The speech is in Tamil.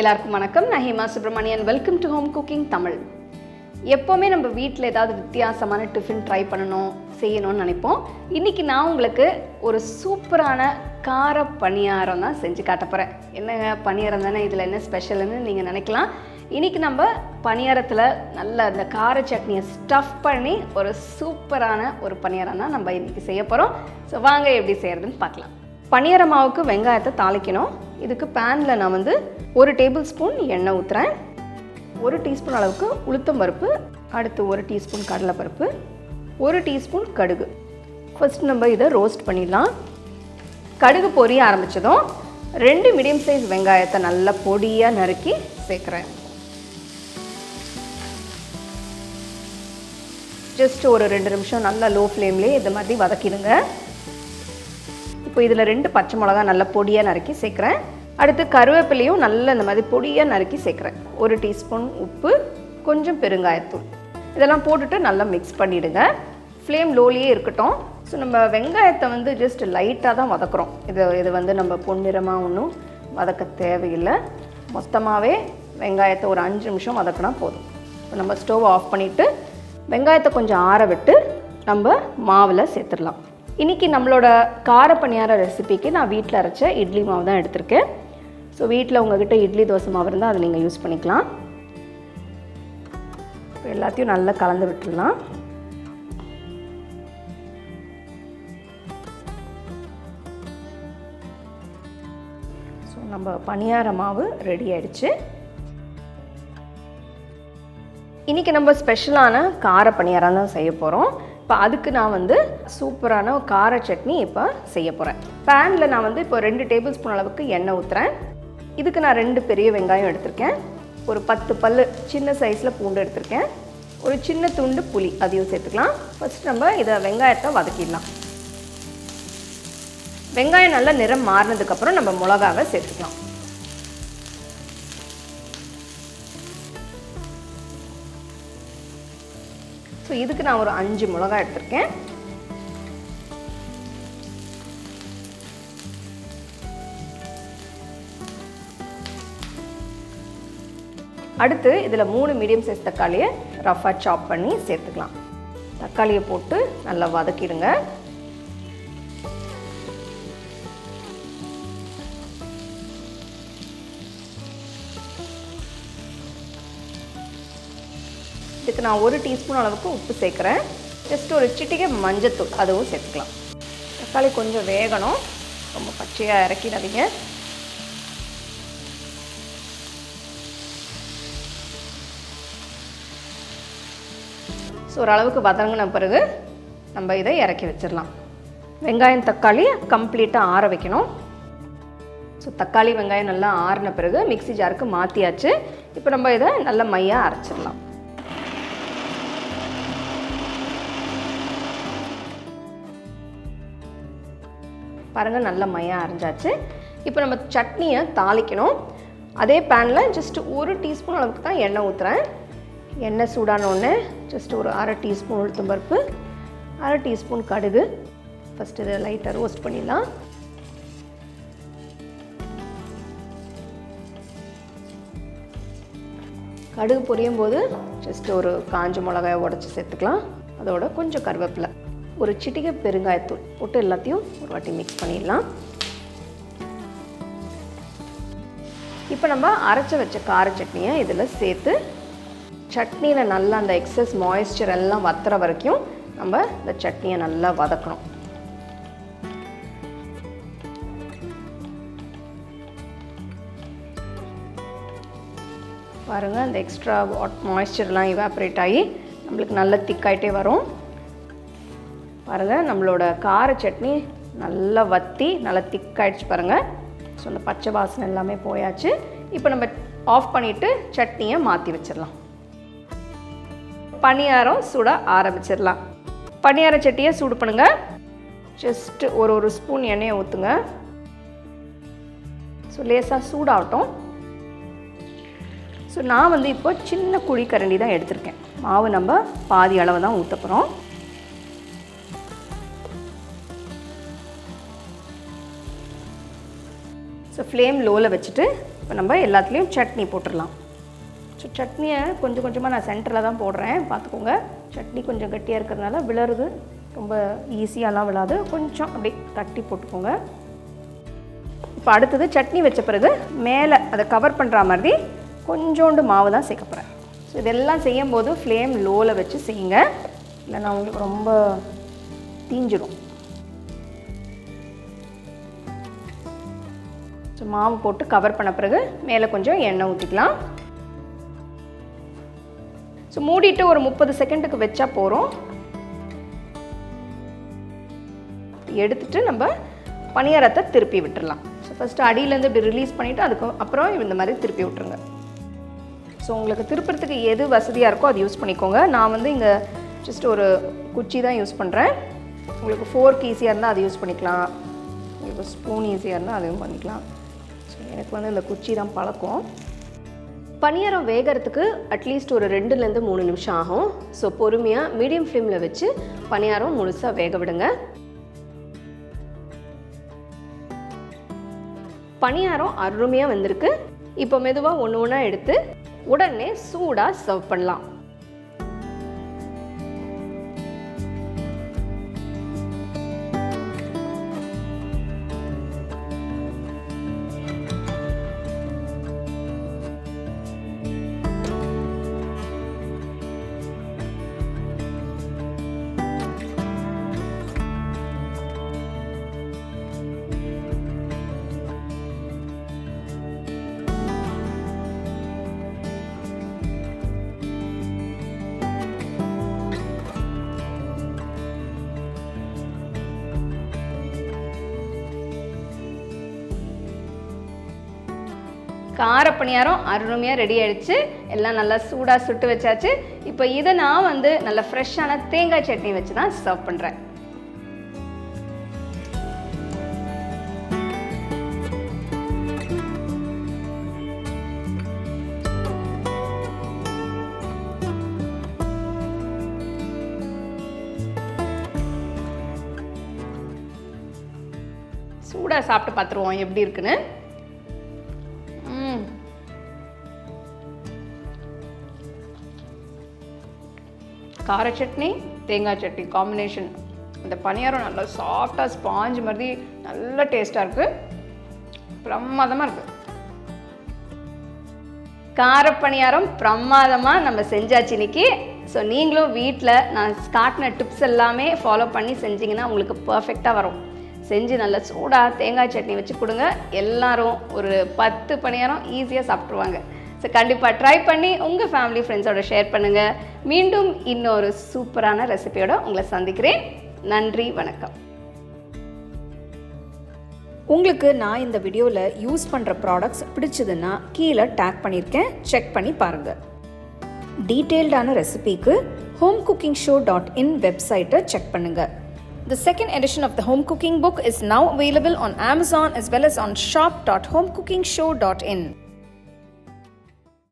எல்லாருக்கும் வணக்கம். நான் Hema Subramanian welcome to home cooking Tamil. எப்போவுமே நம்ம வீட்டில் ஏதாவது வித்தியாசமான டிஃபன் ட்ரை பண்ணணும் செய்யணும்னு நினைப்போம். இன்றைக்கி நான் உங்களுக்கு ஒரு சூப்பரான கார பணியாரம் தான் செஞ்சு காட்ட போகிறேன் என்னங்க பணியாரம் தானே? இதில் என்ன ஸ்பெஷல்னு நீங்கள் நினைக்கலாம். இன்றைக்கி நம்ம பணியாரத்தில் நல்ல அந்த கார சட்னியை ஸ்டஃப் பண்ணி ஒரு சூப்பரான ஒரு பணியாரம் தான் நம்ம இன்றைக்கி செய்ய போகிறோம் ஸோ வாங்க எப்படி செய்கிறதுன்னு பார்க்கலாம். பணியார மாவுக்கு வெங்காயத்தை தாளிக்கணும். இதுக்கு பேனில் நான் வந்து ஒரு டேபிள் ஸ்பூன் எண்ணெய் ஊற்றுறேன் ஒரு டீஸ்பூன் அளவுக்கு உளுத்தம் பருப்பு அடுத்து ஒரு டீஸ்பூன் கடலைப்பருப்பு ஒரு டீஸ்பூன் கடுகு. ஃபஸ்ட் நம்ம இதை ரோஸ்ட் பண்ணிடலாம். கடுகு பொரிய ஆரம்பித்ததும் ரெண்டு மீடியம் சைஸ் வெங்காயத்தை நல்லா பொடியாக நறுக்கி சேர்க்குறேன். ஜஸ்ட் ஒரு ரெண்டு நிமிஷம் நல்லா லோ ஃப்ளேம்லேயே இந்த மாதிரி வதக்கிடுங்க. இப்போ இதில் ரெண்டு பச்சை மிளகா நல்லா பொடியாக நறுக்கி சேர்க்குறேன். அடுத்து கருவேப்பிலையும் நல்லா இந்த மாதிரி பொடியாக நறுக்கி சேர்க்குறேன். ஒரு டீஸ்பூன் உப்பு கொஞ்சம் பெருங்காயத்தூள். இதெல்லாம் போட்டுட்டு நல்லா மிக்ஸ் பண்ணிவிடுங்க ஃப்ளேம் லோலியே இருக்கட்டும். ஸோ நம்ம வெங்காயத்தை வந்து ஜஸ்ட் லைட்டாக தான் வதக்குறோம். இது இது வந்து நம்ம பொன்னிறமாக ஒன்றும் வதக்க தேவையில்லை. மொத்தமாகவே வெங்காயத்தை ஒரு அஞ்சு நிமிஷம் வதக்கினா போதும். இப்போ நம்ம ஸ்டவ் ஆஃப் பண்ணிவிட்டு வெங்காயத்தை கொஞ்சம் ஆற விட்டு நம்ம மாவில் சேர்த்துடலாம். இன்றைக்கி நம்மளோட கார பணியார ரெசிபிக்கு நான் வீட்டில் அரைச்ச இட்லி மாவு தான் எடுத்திருக்கேன். ஸோ வீட்டில் உங்ககிட்ட இட்லி தோசை மாவு இருந்தால் அதை நீங்கள் யூஸ் பண்ணிக்கலாம். இப்போ எல்லாத்தையும் நல்லா கலந்து விட்டுடலாம். ஸோ நம்ம பணியார மாவு ரெடி ஆயிடுச்சு. இன்றைக்கி நம்ம ஸ்பெஷலான கார பணியாரம் தான் செய்ய போகிறோம் இப்போ அதுக்கு நான் வந்து சூப்பரான கார சட்னி இப்போ செய்ய போகிறேன் பேனில் நான் வந்து இப்போ ரெண்டு டேபிள் ஸ்பூன் அளவுக்கு எண்ணெய் ஊற்றுறேன் இதுக்கு நான் ரெண்டு பெரிய வெங்காயம் எடுத்திருக்கேன். ஒரு பத்து பல் சின்ன சைஸில் பூண்டு எடுத்திருக்கேன். ஒரு சின்ன துண்டு புளி அதையும் சேர்த்துக்கலாம். ஃபஸ்ட் நம்ம இதை வெங்காயத்தை வதக்கிடலாம். வெங்காயம் நல்லா நிறம் மாறினதுக்கப்புறம் நம்ம மிளகாவை சேர்த்துக்கலாம். ஸோ இதுக்கு நான் ஒரு அஞ்சு மிளகாய் எடுத்திருக்கேன். அடுத்து இதில் மூணு மீடியம் சைஸ் தக்காளியை ரஃபாக சாப் பண்ணி சேர்த்துக்கலாம். தக்காளியை போட்டு நல்லா வதக்கிடுங்க. இதுக்கு நான் ஒரு டீஸ்பூன் அளவுக்கு உப்பு சேர்க்குறேன். ஜஸ்ட் ஒரு சிட்டிகை மஞ்சத்தூள் அதுவும் சேர்த்துக்கலாம். தக்காளி கொஞ்சம் வேகணும். ரொம்ப பச்சையாக இறக்கிடாதீங்க. ஸோ ஓரளவுக்கு வதங்கின பிறகு நம்ம இதை இறக்கி வச்சிடலாம். வெங்காயம் தக்காளி கம்ப்ளீட்டாக ஆற வைக்கணும். ஸோ தக்காளி வெங்காயம் நல்லா ஆறின பிறகு மிக்ஸி ஜாருக்கு மாற்றியாச்சு இப்போ நம்ம இதை நல்ல மையாக அரைச்சிடலாம். பாருங்கள் நல்ல மையாக அரைஞ்சாச்சு. இப்போ நம்ம சட்னியை தாளிக்கணும். அதே பேனில் ஜஸ்ட் ஒரு டீஸ்பூன் அளவுக்கு தான் எண்ணெய் ஊற்றுறேன் எண்ணெய் சூடானோடனே ஜஸ்ட் ஒரு அரை டீஸ்பூன் உளுத்தம்பருப்பு அரை டீஸ்பூன் கடுகு. ஃபஸ்ட்டு இதை லைட்டாக ரோஸ்ட் பண்ணிடலாம். கடுகு பொரியும் போது ஜஸ்ட் ஒரு காஞ்ச மிளகாயை உடச்சி சேர்த்துக்கலாம். அதோட கொஞ்சம் கருவேப்பிலை. ஒரு சிட்டிகை பெருங்காயத்தூள் போட்டு எல்லாத்தையும் ஒரு வாட்டி மிக்ஸ் பண்ணிடலாம். இப்போ நம்ம அரைச்சி வச்ச கார சட்னியை இதில் சேர்த்து சட்னியில் நல்லா அந்த எக்ஸஸ் மாய்ஸ்சர் எல்லாம் வத்துற வரைக்கும் நம்ம இந்த சட்னியை நல்லா வதக்கணும். பாருங்கள் அந்த எக்ஸ்ட்ரா வாட் மாய்ஸ்சர்லாம் இவாப்ரேட் ஆகி நம்மளுக்கு நல்ல திக்காயிட்டே வரும். பாருங்கள் நம்மளோட கார சட்னி நல்லா வத்தி நல்லா திக்காயிடுச்சு பாருங்கள் ஸோ அந்த பச்சை வாசனை எல்லாமே போயாச்சு. இப்போ நம்ம ஆஃப் பண்ணிவிட்டு சட்னியை மாற்றி வச்சிடலாம். பணியாரம் சுட ஆரம்பிச்சிடலாம். பணியார சட்டியை சூடு பண்ணுங்கள் ஜஸ்ட்டு ஒரு ஒரு ஸ்பூன் எண்ணெயை ஊற்றுங்க ஸோ லேசாக சூடாகட்டும். ஸோ நான் வந்து இப்போ சின்ன குழி கரண்டி தான் எடுத்திருக்கேன். மாவு நம்ம பாதி அளவு தான் ஊற்ற போகிறோம் ஸோ ஃப்ளேம் லோவில் வச்சுட்டு இப்போ நம்ம எல்லாத்துலேயும் சட்னி போட்டுடலாம். ஸோ சட்னியை கொஞ்சம் கொஞ்சமாக நான் சென்டரில் தான் போடுறேன். பார்த்துக்கோங்க. சட்னி கொஞ்சம் கட்டியாக இருக்கிறதுனால விழருது ரொம்ப ஈஸியாலாம் விழாது. கொஞ்சம் அப்படியே தட்டி போட்டுக்கோங்க. இப்போ அடுத்தது சட்னி வச்ச பிறகு மேலே அதை கவர் பண்ணுற மாதிரி கொஞ்சோண்டு மாவு தான் சேர்க்க போகிறேன் ஸோ இதெல்லாம் செய்யும் போது ஃப்ளேம் லோவில் வச்சு செய்யுங்க. இல்லைன்னா உங்களுக்கு ரொம்ப தீஞ்சிடும் ஸோ மாவு போட்டு கவர் பண்ண பிறகு மேலே கொஞ்சம் எண்ணெய் ஊற்றிக்கலாம் ஸோ மூடிட்டு ஒரு முப்பது செகண்டுக்கு வச்சா போகிறோம் எடுத்துட்டு நம்ம பணியாரத்தை திருப்பி விட்டுடலாம் ஸோ ஃபஸ்ட்டு அடியிலேருந்து இப்படி ரிலீஸ் பண்ணிவிட்டு அதுக்கு அப்புறம் இந்த மாதிரி திருப்பி விட்டுருங்க. ஸோ உங்களுக்கு திருப்புறத்துக்கு எது வசதியாக இருக்கோ அது யூஸ் பண்ணிக்கோங்க. நான் வந்து இங்கே ஜஸ்ட் ஒரு குச்சி தான் யூஸ் பண்ணுறேன் உங்களுக்கு ஃபோர்க் ஈஸியாக இருந்தால் அது யூஸ் பண்ணிக்கலாம். உங்களுக்கு ஸ்பூன் ஈஸியாக இருந்தால் அதையும் பண்ணிக்கலாம். ஸோ எனக்கு வந்து இந்த குச்சி தான் பழக்கம். பணியாரம் வேகறதுக்கு அட்லீஸ்ட் ஒரு ரெண்டுலேருந்து மூணு நிமிஷம் ஆகும். ஸோ பொறுமையாக மீடியம் ஃப்ளேமில் வச்சு பணியாரம் முழுசாக வேக விடுங்க. பணியாரம் அருமையாக வந்திருக்கு. இப்போ மெதுவாக ஒன்று ஒன்றா எடுத்து உடனே சூடாக சர்வ் பண்ணலாம். கார பணியாரம் அருமையாக ரெடி ஆயிடுச்சு. எல்லாம் நல்லா சூடாக சுட்டு வச்சாச்சு. இப்போ இதை நான் வந்து நல்ல ஃப்ரெஷ்ஷான தேங்காய் சட்னி வச்சு தான் சர்வ் பண்ணுறேன் சூடாக சாப்பிட்டு பார்த்துருவோம் எப்படி இருக்குன்னு. கார சட்னி தேங்காய் சட்னி காம்பினேஷன் அந்த பணியாரம் நல்லா சாஃப்டாக ஸ்பாஞ்ச் மாதிரி நல்ல டேஸ்ட்டாக இருக்குது பிரமாதமாக இருக்குது கார பணியாரம் பிரமாதமாக நம்ம செஞ்சாச்சு இன்னைக்கு. ஸோ நீங்களும் வீட்டில் நான் காட்டின டிப்ஸ் எல்லாமே ஃபாலோ பண்ணி செஞ்சிங்கன்னா உங்களுக்கு பர்ஃபெக்டாக வரும். செஞ்சு நல்லா சூடாக தேங்காய் சட்னி வச்சு கொடுங்க. எல்லாரும் ஒரு பத்து பணியாரம் ஈஸியாக சாப்பிட்ருவாங்க ஸோ கண்டிப்பாக ட்ரை பண்ணி உங்கள் ஃபேமிலி ஃப்ரெண்ட்ஸோட ஷேர் பண்ணுங்கள் மீண்டும் இன்னொரு சூப்பரான ரெசிபியோடு உங்களை சந்திக்கிறேன். நன்றி வணக்கம். உங்களுக்கு நான் இந்த வீடியோவில் யூஸ் பண்ணுற ப்ராடக்ட்ஸ் பிடிச்சதுன்னா கீழே டேக் பண்ணியிருக்கேன். செக் பண்ணி பாருங்கள் டீட்டெயில்டான ரெசிபிக்கு home cooking show dot in வெப்சைட்டை செக் பண்ணுங்கள் The second edition of the home cooking book is now available on Amazon as well as on shop.homecookingshow.in.